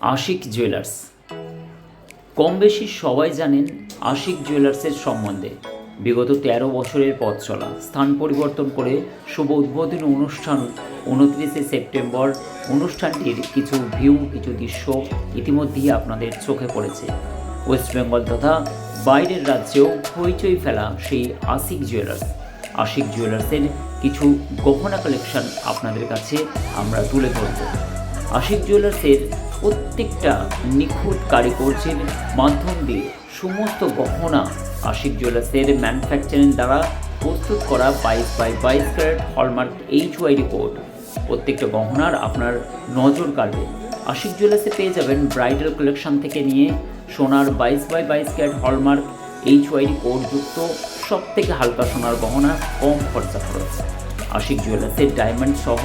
Ashiq jewellers. কম বেশি সবাই জানেন আশিক জুয়েলার্সের সম্বন্ধে। বিগত তেরো বছরের পথ চলা, স্থান পরিবর্তন করে শুভ উদ্বোধনী অনুষ্ঠান উনত্রিশে সেপ্টেম্বর অনুষ্ঠানটির কিছু ভিউ কিছু দৃশ্য ইতিমধ্যেই আপনাদের চোখে পড়েছে। ওয়েস্ট বেঙ্গল তথা বাইরের রাজ্যেও হইচই ফেলা সেই আশিক জুয়েলার্স। আশিক জুয়েলার্সের কিছু গহনা কালেকশন আপনাদের কাছে আমরা তুলে ধরব। আশিক জুয়েলার্সের প্রত্যেকটা নিখুঁত কারিগর্যের মাধ্যম দিয়ে সমস্ত গহনা আশিক জুয়েলার্সের ম্যানুফ্যাকচারিং দ্বারা প্রস্তুত করা বাইশ বাই বাইশ carat hallmark H Y report প্রত্যেকটা গহনার আপনার নজর কাড়বে। আশিক জুয়েলার্সে পেয়ে যাবেন ব্রাইডাল কালেকশন থেকে নিয়ে সোনার বাইশ বাই বাইশ ক্যারেট হলমার্ক এইচ ওয়াই যুক্ত সব থেকে হালকা সোনার গহনা কম খরচা খরচ। আশিক জুয়েলার্সের ডায়মন্ড সহ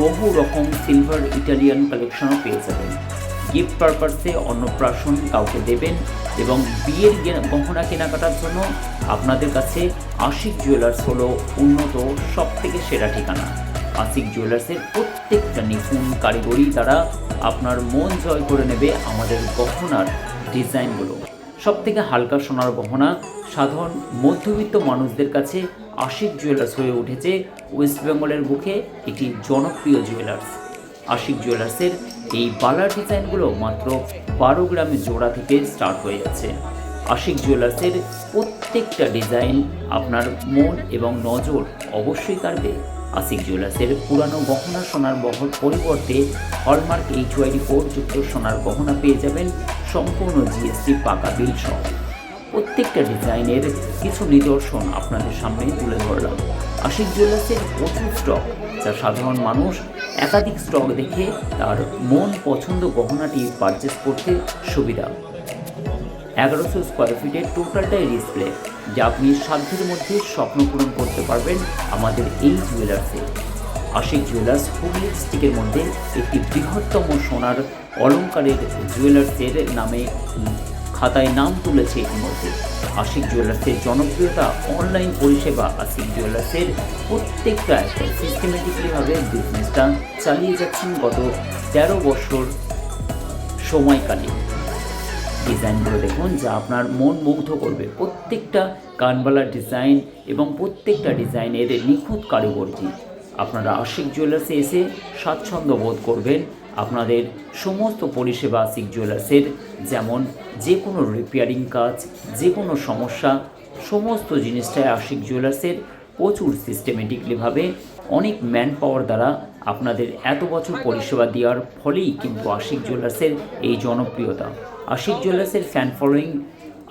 বহু রকম সিলভার ইটালিয়ান কালেকশনও পেয়ে যাবেন। গিফট পারপাসে অন্নপ্রাশন কাউকে দেবেন এবং বিয়ের গহনা কেনাকাটার জন্য আপনাদের কাছে আশিক জুয়েলার্স হলো উন্নত সব থেকে সেরা ঠিকানা। আশিক জুয়েলার্সের প্রত্যেকটা নিপুণ কারিগরি দ্বারা আপনার মন জয় করে নেবে আমাদের গহনার ডিজাইনগুলো। সব থেকে হালকা সোনার গহনা সাধারণ মধ্যবিত্ত মানুষদের কাছে আশিক জুয়েলার্স হয়ে উঠেছে ওয়েস্ট বেঙ্গলের বুকে একটি জনপ্রিয় জুয়েলার্স আশিক জুয়েলার্সের এই বালার ডিজাইনগুলো মাত্র বারো গ্রামে জোড়া থেকে স্টার্ট হয়ে যাচ্ছে। আশিক জুয়েলার্সের প্রত্যেকটা ডিজাইন আপনার মন এবং নজর অবশ্যই কাড়বে। আশিক জুয়েলার্সের পুরানো গহনা সোনার বহর পরিবর্তে হলমার্ক এইচ ওয়াইডি যুক্ত সোনার গহনা পেয়ে যাবেন সম্পূর্ণ জিএসটি পাকা বিল সহ। প্রত্যেকটা ডিজাইনের কিছু নিদর্শন আপনাদের সামনে তুলে ধরলাম। আশিক জুয়েলার্সের প্রচুর স্টক, যা সাধারণ মানুষ একাধিক স্টক দেখে তার মন পছন্দ গহনাটি পারচেস করতে সুবিধা। এগারোশো স্কোয়ার ফিটের টোটালটাই ডিসপ্লে যা আপনি সাধ্যের মধ্যে স্বপ্ন পূরণ করতে পারবেন আমাদের এই জুয়েলার্সে। আশিক জুয়েলার্স হুগলি ডিস্ট্রিক্টের মধ্যে একটি বৃহত্তম সোনার অলংকারের জুয়েলার্সের নামে খাতায় নাম তুলেছে ইতিমধ্যে আশিক জুয়েলার্সের জনপ্রিয়তা অনলাইন পরিষেবা আশিক জুয়েলার্সের প্রত্যেকটা একটা সিস্টেমেটিকলিভাবে বিজনেসটা চালিয়ে যাচ্ছেন গত তেরো বছর সময়কালে। ডিজাইনগুলো দেখুন, যা আপনার মন মুগ্ধ করবে। প্রত্যেকটা কানবালার ডিজাইন এবং প্রত্যেকটা ডিজাইনের নিখুঁত কারিগরি। আপনারা আশিক জুয়েলার্সে এসে স্বাচ্ছন্দ্য বোধ করবেন আপনাদের সমস্ত পরিষেবা আশিক জুয়েলার্সের যেমন যে কোনো রিপেয়ারিং কাজ, যে কোনো সমস্যা, সমস্ত জিনিসটাই আশিক জুয়েলার্সের প্রচুর সিস্টেমেটিকলিভাবে অনেক ম্যান পাওয়ার দ্বারা আপনাদের এত বছর পরিষেবা দেওয়ার ফলেই কিন্তু আশিক জুয়েলার্সের এই জনপ্রিয়তা। আশিক জুয়েলার্সের ফ্যান ফলোয়িং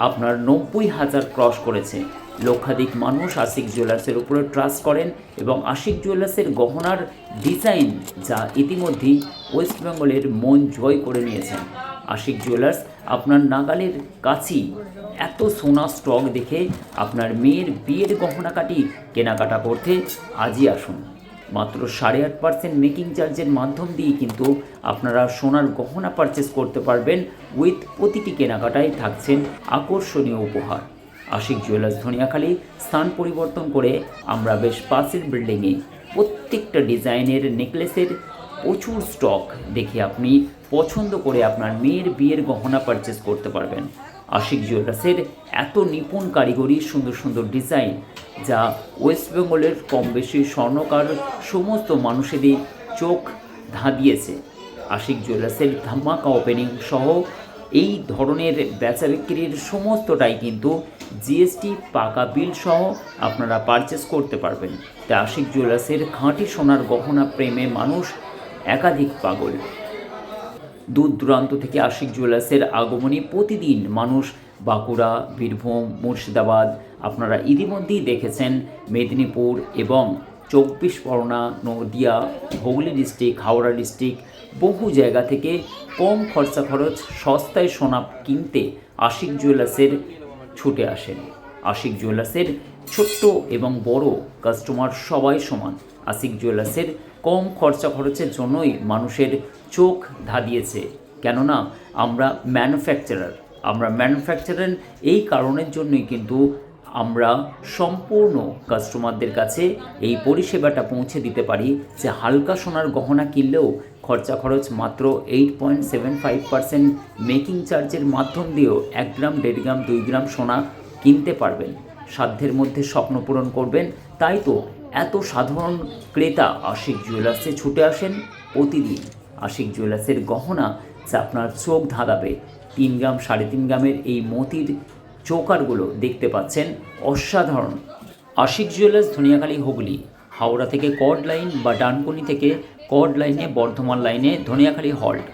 আপনার নব্বই হাজার ক্রস করেছে। লক্ষাধিক মানুষ আশিক জুয়েলার্সের উপরে ট্রাস্ট করেন এবং আশিক জুয়েলার্সের গহনার ডিজাইন যা ইতিমধ্যেই ওয়েস্ট বেঙ্গলের মন জয় করে নিয়েছেন। আশিক জুয়েলার্স, আপনার নাগালের কাছেই এত সোনা স্টক দেখে আপনার মেয়ের বিয়ের গহনা কাটি কেনাকাটা করতে আজই আসুন। মাত্র সাড়ে আট পার্সেন্ট মেকিং চার্জের মাধ্যম দিয়ে কিন্তু আপনারা সোনার গহনা পারচেস করতে পারবেন। উইথ প্রতিটি কেনাকাটায় থাকছেন আকর্ষণীয় উপহার। আশিক জুয়েলার্স ধনিয়াখালী স্থান পরিবর্তন করে আমরা বেশ পাশের বিল্ডিংয়ে প্রত্যেকটা ডিজাইনের নেকলেসের প্রচুর স্টক দেখে আপনি পছন্দ করে আপনার মেয়ের বিয়ের গহনা পারচেস করতে পারবেন। আশিক জুয়েলার্সের এত নিপুণ কারিগরি, সুন্দর সুন্দর ডিজাইন যা ওয়েস্ট বেঙ্গলের কম বেশি স্বর্ণকার সমস্ত মানুষেরই চোখ ধাঁধিয়েছে। আশিক জুয়েলার্সের ধামাকা ওপেনিং সহ এই ধরনের বেচা বিক্রির সমস্তটাই কিন্তু জিএসটি পাকা বিল সহ আপনারা পারচেস করতে পারবেন। তাই আশিক জুয়েলার্সের খাঁটি সোনার গহনা প্রেমে মানুষ একাধিক পাগল। দূর দূরান্ত থেকে আশিক জুয়েলার্সের আগমনী প্রতিদিন মানুষ বাঁকুড়া, বীরভূম, মুর্শিদাবাদ আপনারা ইতিমধ্যেই দেখেছেন মেদিনীপুর এবং চব্বিশ পরগনা, নদিয়া, হুগলি ডিস্ট্রিক্ট হাওড়া ডিস্ট্রিক্ট বহু জায়গা থেকে কম খরচা খরচ সস্তায় সোনা কিনতে আশিক জুয়েলার্সের ছুটে আসেন। আশিক জুয়েলার্সের ছোট্ট এবং বড় কাস্টমার সবাই সমান। আশিক জুয়েলার্সের কম খরচা খরচের জন্যই মানুষের চোখ ধাঁধিয়েছে। কেননা, আমরা ম্যানুফ্যাকচারার। আমরা ম্যানুফ্যাকচারার এই কারণের জন্যই কিন্তু আমরা সম্পূর্ণ কাস্টমারদের কাছে এই পরিষেবাটা পৌঁছে দিতে পারি যে হালকা সোনার গহনা কিনলেও খরচা খরচ মাত্র eight point seven five percent making চার্জের মাধ্যম দিয়েও এক গ্রাম, দেড় গ্রাম, দুই গ্রাম সোনা কিনতে পারবেন। সাধ্যের মধ্যে স্বপ্ন পূরণ করবেন। তাই তো এত সাধারণ ক্রেতা আশিক জুয়েলার্সে ছুটে আসেন প্রতিদিন। আশিক জুয়েলার্সের গহনা যা আপনার চোখ ধাঁধাবে। তিন গ্রাম, সাড়ে তিন গ্রামের এই মতির চৌকারগুলো দেখতে পাচ্ছেন অসাধারণ। আশিক জুয়েলার্স, ধনিয়াখালী, হুগলি, হাওড়া থেকে কড লাইন বা ডানকুনি থেকে কড লাইনে বর্ধমান লাইনে ধনিয়াখালী হল্ট।